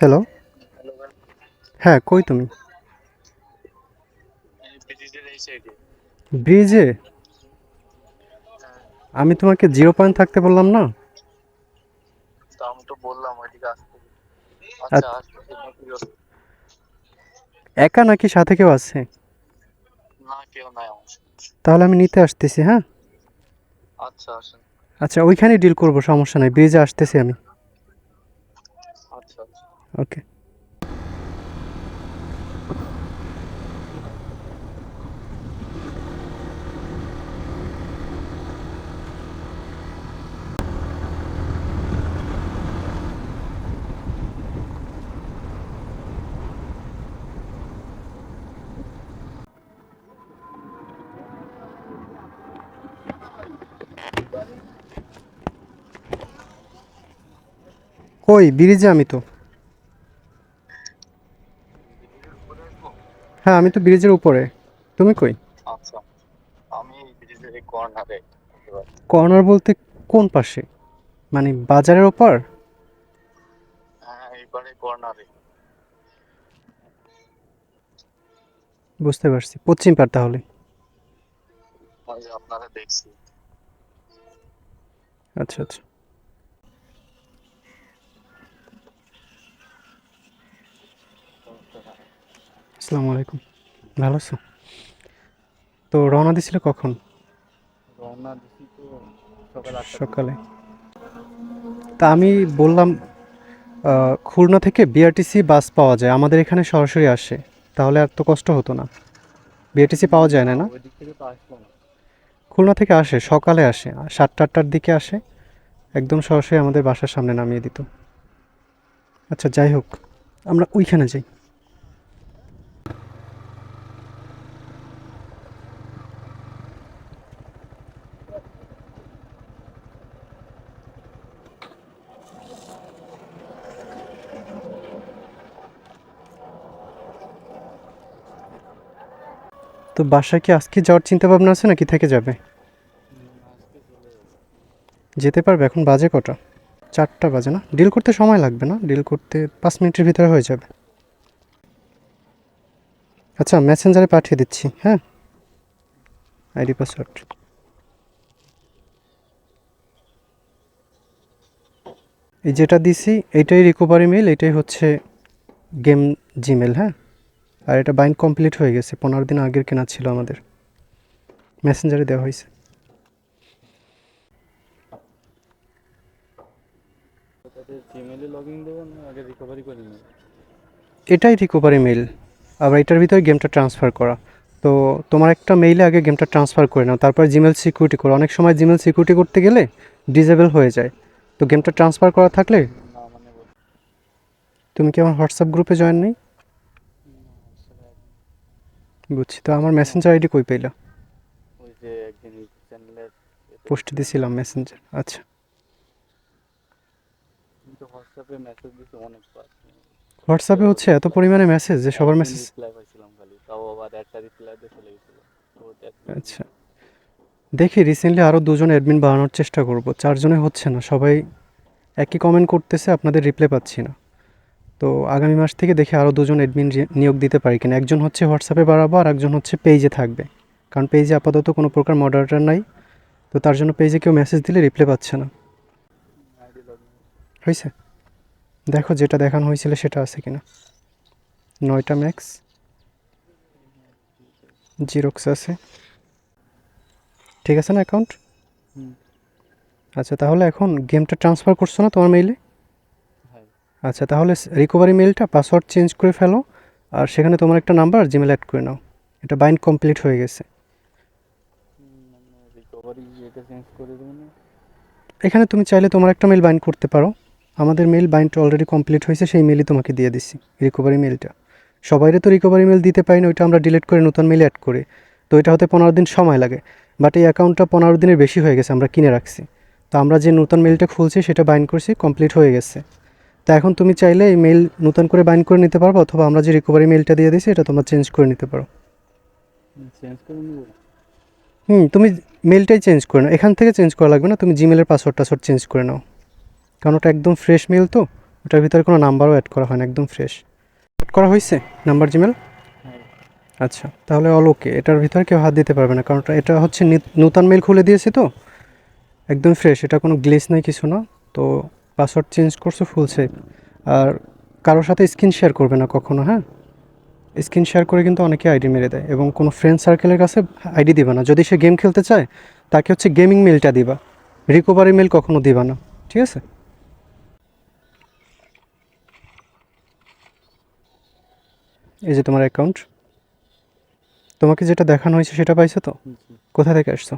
Hello হ্যাঁ কই তুমি? ব্রিজে? আমি তোমাকে জিরো পয়েন্ট থাকতে বললাম না? তো আমি তো বললাম ওইদিকে আসতে। আসতে নাকি ওর- একা নাকি সাথে কেউ আছে? তাহলে আমি নিতে আসতেছি হ্যাঁ? আচ্ছা আচ্ছা ওইখানে ডিল করব সমস্যা নাই ব্রিজে আসতেছি আমি। ওকে কই? ব্রিজে আমি তো। হ্যাঁ আমি তো ব্রিজের উপরে। তুমি কই? আচ্ছা আমি ব্রিজের কর্নারে। কর্নার বলতে কোন পাশে? মানে বাজারের ওপর? হ্যাঁ বুঝতে পারছি। পশ্চিম পার তাহলে। আচ্ছা আচ্ছা। আসসালামু আলাইকুম। ভালো আছো? তো রওনা দিছিল কখন? রওনা দিছি তো সকাল সকালে। তা আমি বললাম খুলনা থেকে বিআরটিসি বাস পাওয়া যায় আমাদের এখানে সরাসরি আসে তাহলে আর তো কষ্ট হতো না। বিআরটিসি পাওয়া যায় না না? খুলনা থেকে আসে সকালে আসে সাতটা আটটার দিকে আসে একদম সরাসরি আমাদের বাসার সামনে নামিয়ে দিত। আচ্ছা যাই হোক আমরা ওইখানে যাই। তো বাসায় কি আজকে যাওয়ার চিন্তা ভাবনা আছে নাকি থেকে যাবে? যেতে পারবে, এখন বাজে কটা? চারটা বাজে না? ডিল করতে সময় লাগবে না? ডিল করতে পাঁচ মিনিটের ভিতরে হয়ে যাবে। আচ্ছা মেসেঞ্জারে পাঠিয়ে দিচ্ছি হ্যাঁ? ID, password. এই যেটা দিছি এইটাই রিকোভারি মেল এটাই হচ্ছে গেম জিমেল হ্যাঁ? আর এটা বাইন্ড কমপ্লিট হয়ে গেছে, পনেরো দিন আগের কেনা ছিল আমাদের। মেসেঞ্জারে দেওয়া হয়েছে। এটাই রিকভারি মেল আবার এটার ভিতরে গেমটা ট্রান্সফার করা। তো তোমার একটা মেইলে আগে গেমটা ট্রান্সফার করে নাও, তারপর জিমেল সিকিউরিটি করো। অনেক সময় জিমেল সিকিউরিটি করতে গেলে ডিজেবল হয়ে যায়। তো গেমটা ট্রান্সফার করা থাকলে তুমি কি আমার হোয়াটসঅ্যাপ গ্রুপে জয়েন নেই? বুঝছি। তো আমার মেসেঞ্জার আইডি কই পাইলা? ওই যে একদিন চ্যানেলের পোস্ট দিছিলাম মেসেঞ্জার আচ্ছা। কিন্তু হোয়াটসঅ্যাপে মেসেজ দিতে অনেকবার হোয়াটসঅ্যাপে হচ্ছে এত পরিমাণে মেসেজ যে সবার মেসেজ রিপ্লাই পাইছিলাম খালি তাও আবার একটা রিপ্লাই দিয়ে চলে গেছিল। আচ্ছা। দেখি রিসেন্টলি আরও দুজন অ্যাডমিন বানানোর চেষ্টা করব চারজনে হচ্ছে না সবাই একই কমেন্ট করতেছে আপনাদের রিপ্লাই পাচ্ছি না। তো আগামী মাস থেকে দেখি আরও দুজন অ্যাডমিন নিয়োগ দিতে পারি কিনা। একজন হচ্ছে হোয়াটসঅ্যাপে বাড়াবো আর একজন হচ্ছে পেজে থাকবে। কারণ পেজে আপাতত কোনো প্রকার মডারেটার নাই। তো তার জন্য পেজে কেউ মেসেজ দিলে রিপ্লাই পাচ্ছে না। হয়েছে দেখো যেটা দেখানো হয়েছিল সেটা আছে কিনা। নয়টা ম্যাক্স জিরোক্স আছে। ঠিক আছে না অ্যাকাউন্ট আচ্ছা তাহলে এখন গেমটা ট্রান্সফার করছ না তোমার মেইলে আচ্ছা তাহলে রিকভারি মেলটা পাসওয়ার্ড চেঞ্জ করে ফেলো আর সেখানে তোমার একটা নাম্বার জিমেল অ্যাড করে নাও। এটা বাইন্ড কমপ্লিট হয়ে গেছে। এখানে তুমি চাইলে তোমার একটা মেল বাইন্ড করতে পারো। আমাদের মেল বাইন্ড অলরেডি কমপ্লিট হয়েছে সেই মেলই তোমাকে দিয়ে দিছি রিকভারি মেলটা সবাইরে তো রিকভারি মেল দিতে পারি না ওইটা আমরা ডিলিট করে নতুন মেল অ্যাড করি। তো এটা হতে পনেরো দিন সময় লাগে। বাট এই অ্যাকাউন্টটা পনেরো দিনের বেশি হয়ে গেছে আমরা কিনে রাখছি। তো আমরা যে নতুন মেলটা খুলছি সেটা বাইন্ড করছি কমপ্লিট হয়ে গেছে। তো এখন তুমি চাইলে এই মেইল নতুন করে বাইন্ড করে নিতে পারব অথবা আমরা যে রিকভারি মেলটা দিয়ে দিয়েছি এটা তোমরা চেঞ্জ করে নিতে পারো। হুম তুমি মেলটাই চেঞ্জ করে নাও। এখান থেকে চেঞ্জ করা লাগবে না তুমি জিমেলের পাসওয়ার্ড টাসওয়ার্ড চেঞ্জ করে নাও। কারণ ওটা একদম ফ্রেশ মেল তো ওটার ভিতরে কোনো নাম্বারও অ্যাড করা হয় না একদম ফ্রেশ অ্যাড করা হয়েছে নাম্বার জিমেল আচ্ছা তাহলে অল ওকে এটার ভিতরে কেউ হাত দিতে পারবে না কারণ এটা- হচ্ছে নূতন মেল খুলে দিয়েছি তো একদম ফ্রেশ এটা কোনো গ্লেস নাই কিছু না। তো পাসওয়ার্ড চেঞ্জ করছ ফুল সেভ আর কারোর সাথে স্ক্রিন শেয়ার করবে না কখনো হ্যাঁ? স্ক্রিন শেয়ার করে কিন্তু অনেকে আইডি মেরে দেয় এবং কোনো ফ্রেন্ড সার্কেলের কাছে আইডি দিবা না। যদি সে গেম খেলতে চায় তাকে হচ্ছে গেমিং মেলটা দিবা। রিকভারি মেল কখনো দিবা না। ঠিক আছে? এই যে তোমার অ্যাকাউন্ট তোমাকে যেটা দেখানো হয়েছে সেটা পাইছো তো? কোথা থেকে আসছো?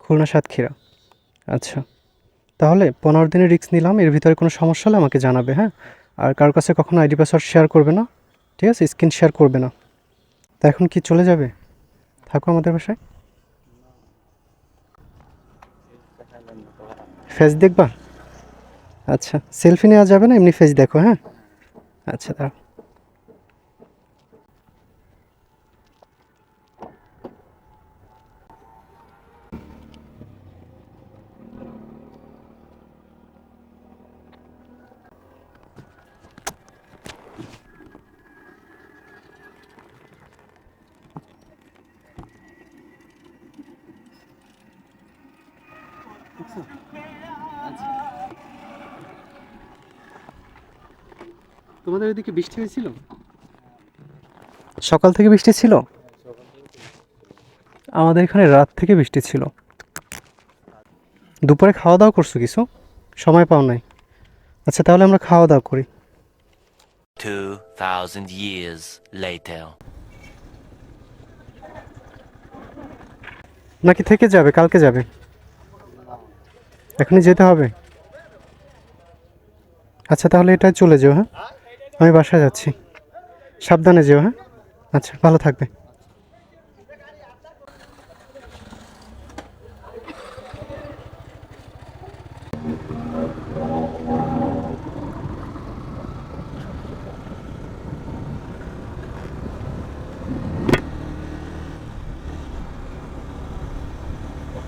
খুলনা সাতক্ষীরা। আচ্ছা। তাহলে পনেরো দিনের রিস্ক নিলাম, এর ভিতরে কোনো সমস্যা হলে আমাকে জানাবে হ্যাঁ? আর কারোর কাছে কখনো আইডি পাসওয়ার্ড শেয়ার করবে না, ঠিক আছে? স্ক্রিন শেয়ার করবে না। তা এখন কি চলে যাবে? থাকো আমাদের বাসায়। ফেস দেখবা? আচ্ছা সেলফি নেওয়া যাবে না, এমনি ফেস দেখো হ্যাঁ? আচ্ছা দাঁড়াও। তোমাদের ওইদিকে বৃষ্টি হয়েছিল? সকাল থেকে বৃষ্টি ছিল? আমাদের এখানে রাত থেকে বৃষ্টি ছিল। দুপুরে খাওয়া দাওয়া করছ কিছু? সময় পাও নাই। আচ্ছা তাহলে আমরা খাওয়া দাওয়া করি 2,000 years later. নাকি থেকে যাবে কালকে যাবে? এখনই যেতে হবে? আচ্ছা তাহলে এটা চলে যেও হ্যাঁ? আমি বাসায় যাচ্ছি। সাবধানে যেও হ্যাঁ? আচ্ছা ভালো থাকবে।